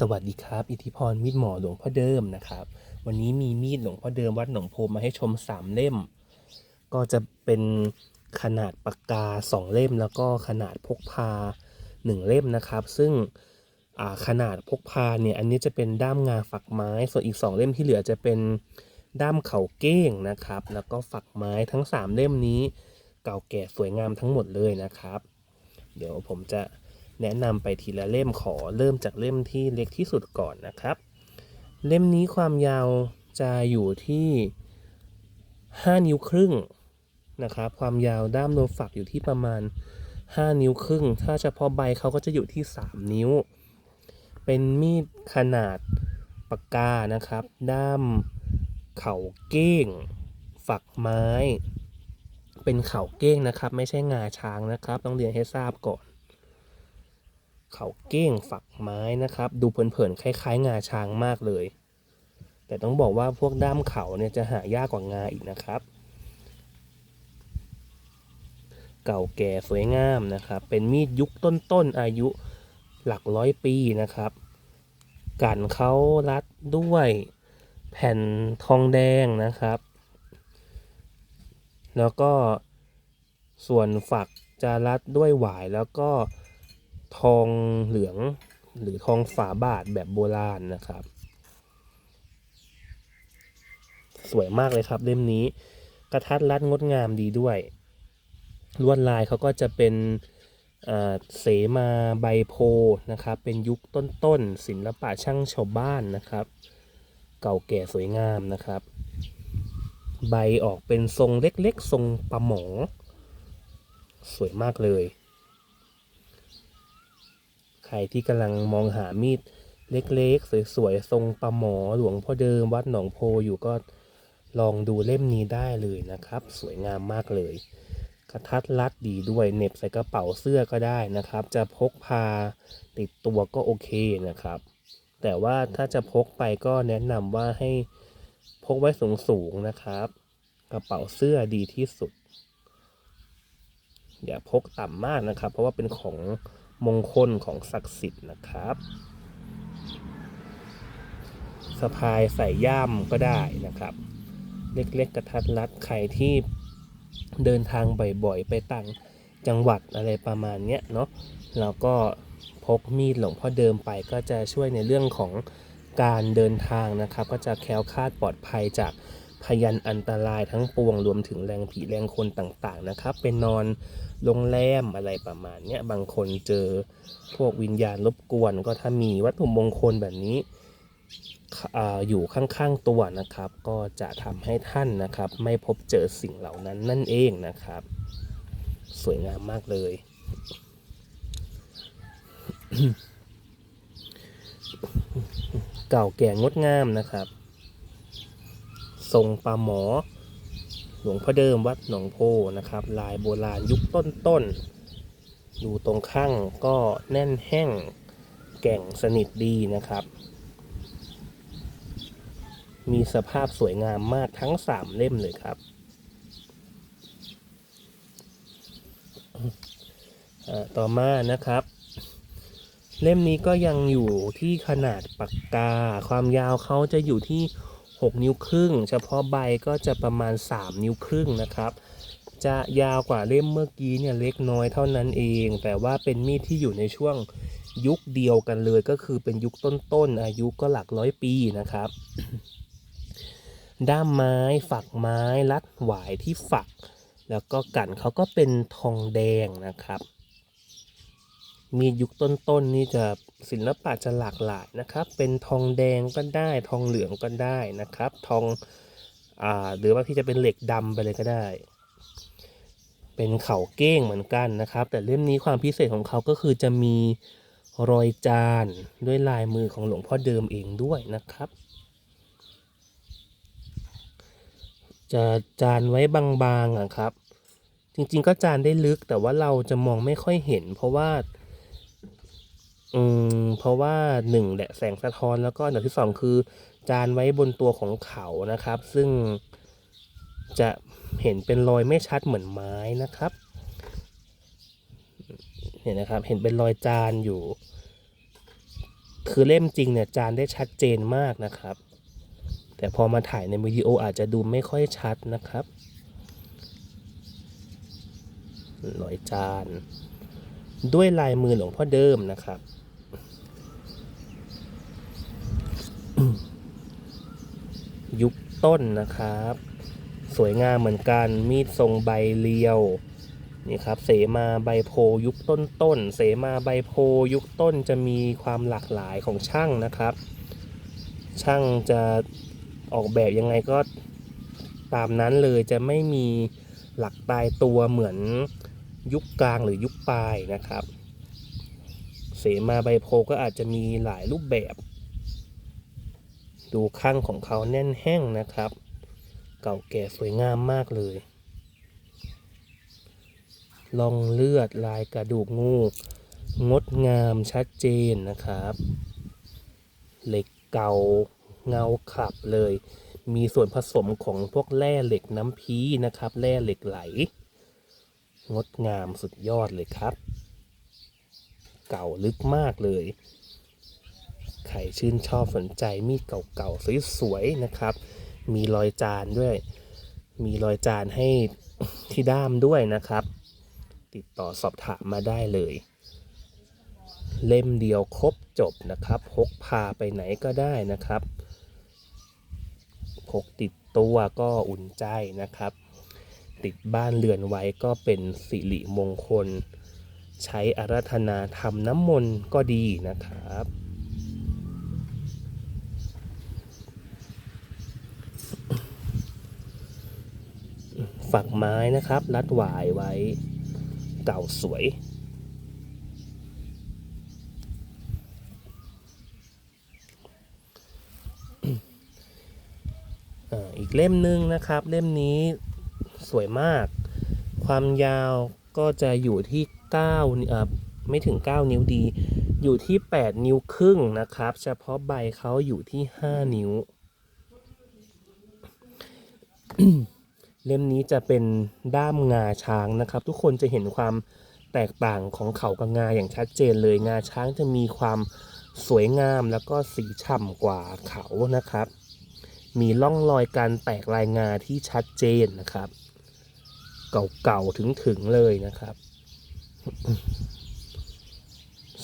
สวัสดีครับ อิทธิพรมีดหมอหลวงพ่อเดิมนะครับ วันนี้มีมีดหลวงพ่อเดิมวัดหนองโพมาให้ชมสามเล่ม ก็จะเป็นขนาดปากกาสองเล่มแล้วก็ขนาดพกพาหนึ่งเล่มนะครับ ซึ่งขนาดพกพาเนี่ยอันนี้จะเป็นด้ามงาฝักไม้ ส่วนอีกสองเล่มที่เหลือจะเป็นด้ามเข่าเก้งนะครับ แล้วก็ฝักไม้ทั้งสามเล่มนี้ เก่าแก่สวยงามทั้งหมดเลยนะครับ เดี๋ยวผมจะ แนะนำไปทีละเล่มขอเริ่มจากเล่มที่เล็กที่สุดก่อนนะครับ เล่มนี้ความยาวจะอยู่ที่ 5 นิ้วครึ่งนะครับ ความยาวด้ามโลฝักอยู่ที่ประมาณ 5 นิ้วครึ่ง ถ้าเฉพาะใบเขาก็จะอยู่ที่ 3 นิ้ว เป็นมีดขนาดปากกานะครับ ด้ามเข่าเก้ง ฝักไม้ เป็นเข่าเก้งนะครับ ไม่ใช่งาช้างนะครับ ต้องเรียนให้ทราบก่อน เขาเก้งฝักไม้นะครับ ดูเผินๆคล้ายๆ งาช้างมากเลย แต่ต้องบอกว่าพวกด้ามเขาเนี่ยจะหายากกว่างาอีกนะครับ เก่าแก่สวยงามนะครับ เป็นมีดยุคต้นๆอายุหลักร้อยปีนะครับกันเขารัดด้วยแผ่นทองแดงนะครับ แล้วก็ส่วนฝักจะรัดด้วยหวายแล้วก็ ทองเหลืองหรือทองฝาบาทแบบโบราณนะครับ สวยมากเลยครับเล่มนี้ กระทัดรัดงดงามดีด้วย ลวดลายเขาก็จะเป็นเสมาใบโพนะครับ เป็นยุคต้นๆศิลปะช่างชาวบ้านนะครับ เก่าแก่สวยงามนะครับ ใบออกเป็นทรงเล็กๆ ทรงปลาหมอ สวยมากเลย ใครที่กำลังมองหามีดเล็กๆ สวยๆ ทรงปลาหมอหลวงพ่อเดิมวัดหนองโพอยู่ก็ลองดูเล่มนี้ได้เลยนะครับ สวยงามมากเลย กระทัดรัดดีด้วยเน็บใส่กระเป๋าเสื้อก็ได้นะครับ จะพกพาติดตัวก็โอเคนะครับ แต่ว่าถ้าจะพกไปก็แนะนำว่าให้พกไว้สูงๆนะครับ กระเป๋าเสื้อดีที่สุดอย่าพกต่ำมากนะครับ เพราะว่าเป็นของ มงคลของศักดิ์สิทธิ์นะครับสะพายใส่ย่ามก็ได้นะครับ เล็กๆกระทัดรัดใครที่เดินทางบ่อยๆ ไปต่างจังหวัดอะไรประมาณเนี้ยเนาะแล้วก็พกมีดหลวงพ่อเดิมไปก็จะช่วยในเรื่องของการเดินทางนะครับ ก็จะแคล้วคลาดปลอดภัยจาก พยันอันตรายทั้งปวงรวมถึงแรงผีแรงคนต่างๆนะครับเป็นนอนโรงแรมอะไรประมาณเนี้ยบางคนเจอพวกวิญญาณรบกวน ก็ถ้ามีวัตถุมงคลแบบนี้ออยู่ข้างๆตัวนะครับ ก็จะทำให้ท่านนะครับ ไม่พบเจอสิ่งเหล่านั้นนั่นเองนะครับ สวยงามมากเลย เก่าแก่งดงามนะครับ ทรงปลาหมอ หลวงพ่อเดิมวัดหนองโพนะครับ ลายโบราณยุคต้นๆดูตรงข้างก็แน่นแห้งแก่งสนิทดีนะครับ มีสภาพสวยงามมากทั้งสามเล่มเลยครับต่อมานะครับ เล่มนี้ก็ยังอยู่ที่ขนาดปากกา ความยาวเขาจะอยู่ที่ 6 นิ้วครึ่ง เฉพาะใบก็จะประมาณ 3 นิ้วครึ่งนะครับ จะยาวกว่าเล่มเมื่อกี้เนี่ยเล็กน้อยเท่านั้นเอง แต่ว่าเป็นมีดที่อยู่ในช่วงยุคเดียวกันเลยก็คือเป็นยุคต้นๆอายุก็หลักร้อยปีนะครับ ด้ามไม้ฝักไม้รัดหวายที่ฝัก แล้วก็กันเขาก็เป็นทองแดงนะครับ มียุคต้นๆนี่จะศิลปะจะหลากหลายนะครับ เป็นทองแดงก็ได้ทองเหลืองก็ได้นะครับ ทองอ่าหรือว่าที่จะเป็นเหล็กดำไปเลยก็ได้ เป็นเขาเก้งเหมือนกันนะครับ แต่เล่มนี้ความพิเศษของเขาก็คือจะมีรอยจานด้วยลายมือของหลวงพ่อเดิมเองด้วยนะครับ จะจานไว้บางๆอะครับ จริงๆก็จานได้ลึกแต่ว่าเราจะมองไม่ค่อยเห็น เพราะว่า อืมเพราะว่าหนึ่งแหละแสงสะท้อนแล้วก็อันดับที่สองคือ จานไว้บนตัวของเขานะครับ ซึ่งจะเห็นเป็นรอยไม่ชัดเหมือนไม้นะครับ เห็นนะครับ เห็นเป็นรอยจานอยู่ คือเล่มจริงเนี่ยจานได้ชัดเจนมากนะครับ แต่พอมาถ่ายในวิดีโออาจจะดูไม่ค่อยชัดนะครับ รอยจานด้วยลายมือหลวงพ่อเดิมนะครับ ยุคต้นนะครับ สวยงามเหมือนกันมีดทรงใบเรียวนี่ครับเสมาใบโพยุคต้นต้น เสมาใบโพยุคต้นจะมีความหลากหลายของช่างนะครับ ช่างจะออกแบบยังไงก็ตามนั้นเลยจะไม่มีหลักตายตัวเหมือนยุคกลางหรือยุคปลายนะครับ เสมาใบโพก็อาจจะมีหลายรูปแบบ ดูข้างของเขาแน่นแห้งนะครับ เก่าแก่สวยงามมากเลยลองเลือดลายกระดูกงู งดงามชัดเจนนะครับ เหล็กเก่าเงาขับเลย มีส่วนผสมของพวกแร่เหล็กน้ำพีนะครับ แร่เหล็กไหล งดงามสุดยอดเลยครับ เก่าลึกมากเลย รชื่นชอบสนใจมีดเก่าๆสวยๆนะครับ มีรอยจานด้วย มีรอยจานให้ที่ด้ามด้วยนะครับ ติดต่อสอบถามมาได้เลย เล่มเดียวครบจบนะครับ พกพาไปไหนก็ได้นะครับ พกติดตัวก็อุ่นใจนะครับ ติดบ้านเรือนไว้ก็เป็นสิริมงคล ใช้อาราธนาทำน้ำมนต์ก็ดีนะครับ ฝักไม้นะครับ รัดหวายไว้เก่าสวย อีกเล่มหนึ่งนะครับ เล่มนี้สวยมาก ความยาวก็จะอยู่ที่9นิ้วอ่าไม่ถึง 9 นิ้วดี อยู่ที่ 8 นิ้วครึ่งนะครับ เฉพาะใบเขาอยู่ที่ 5 นิ้ว เล่มนี้จะเป็นด้ามงาช้างนะครับ ทุกคนจะเห็นความแตกต่างของเขากับงาอย่างชัดเจนเลยงาช้างจะมีความสวยงามแล้วก็สีฉ่ำกว่าเขานะครับ มีร่องรอยการแตกลายงาที่ชัดเจนนะครับ เก่าๆถึงๆเลยนะครับ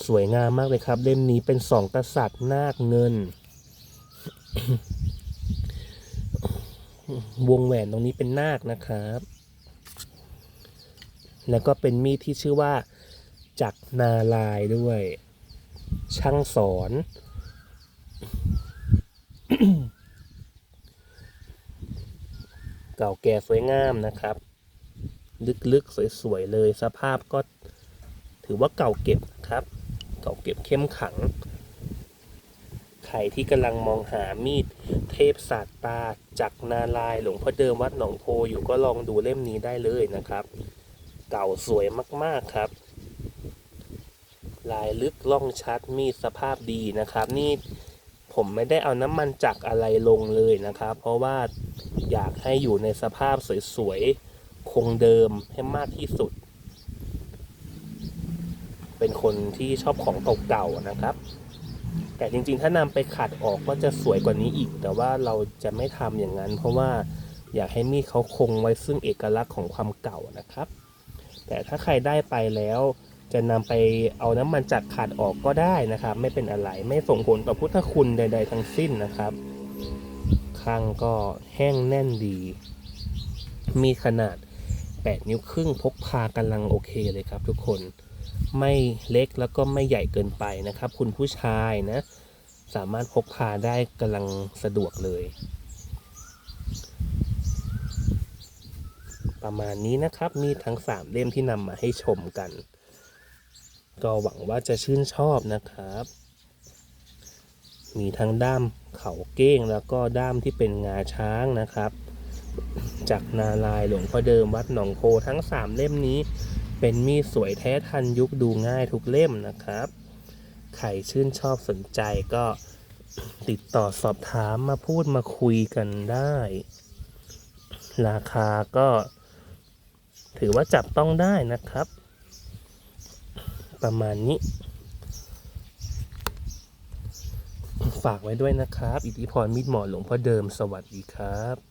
สวยงามมากเลยครับ เล่มนี้เป็นสองกษัตริย์นาคเงิน วงแหวนตรงนี้เป็นนาคนะครับ แล้วก็เป็นมีดที่ชื่อว่าจักรนาลายด้วย ช่างสอน เก่าแก่สวยงามนะครับ ลึกๆ สวยๆ เลยสภาพก็ถือว่าเก่าเก็บครับ เก่าเก็บเข้มขัง ใครที่กำลังมองหามีดเทพศาสตราจักรนาลายหลวงพ่อเดิมวัดหนองโพอยู่ก็ลองดูเล่มนี้ได้เลยนะครับ เก่าสวยมากๆครับ ลายลึกล่องชัดมีดสภาพดีนะครับ นี่ผมไม่ได้เอาน้ำมันจักรอะไรลงเลยนะครับ เพราะว่าอยากให้อยู่ในสภาพสวยๆคงเดิมให้มากที่สุด เป็นคนที่ชอบของเก่าๆนะครับ แต่จริงๆ ถ้านำไปขัดออกก็จะสวยกว่านี้อีก แต่ว่าเราจะไม่ทำอย่างนั้น เพราะว่าอยากให้มีดเขาคงไว้ซึ่งเอกลักษณ์ของความเก่านะครับ แต่ถ้าใครได้ไปแล้ว จะนำไปเอาน้ำมันจากขาดออกก็ได้นะครับ ไม่เป็นอะไรไม่ส่งผลต่อพุทธคุณใด ๆ ทั้งสิ้นนะครับข้างก็แห้งแน่นดี มีขนาด 8 นิ้วครึ่งพกพากำลังโอเคเลยครับทุกคน ไม่เล็กแล้วก็ไม่ใหญ่เกินไปนะครับ คุณผู้ชายนะ สามารถพกพาได้กำลังสะดวกเลย ประมาณนี้นะครับมีทั้ง 3 เล่มที่นำมาให้ชมกัน ก็หวังว่าจะชื่นชอบนะครับ มีทั้งด้ามเขาเก้งแล้วก็ด้ามที่เป็นงาช้างนะครับ จากนาลายหลวงพ่อเดิมวัดหนองโพทั้ง 3 เล่มนี้ เป็นมีดสวยแท้ทันยุคดูง่ายทุกเล่มนะครับ ใครชื่นชอบสนใจก็ติดต่อสอบถามมาพูดมาคุยกันได้ ราคาก็ถือว่าจับต้องได้นะครับ ประมาณนี้ ฝากไว้ด้วยนะครับ อิทธิพรมีดหมอหลวงพ่อเดิมสวัสดีครับ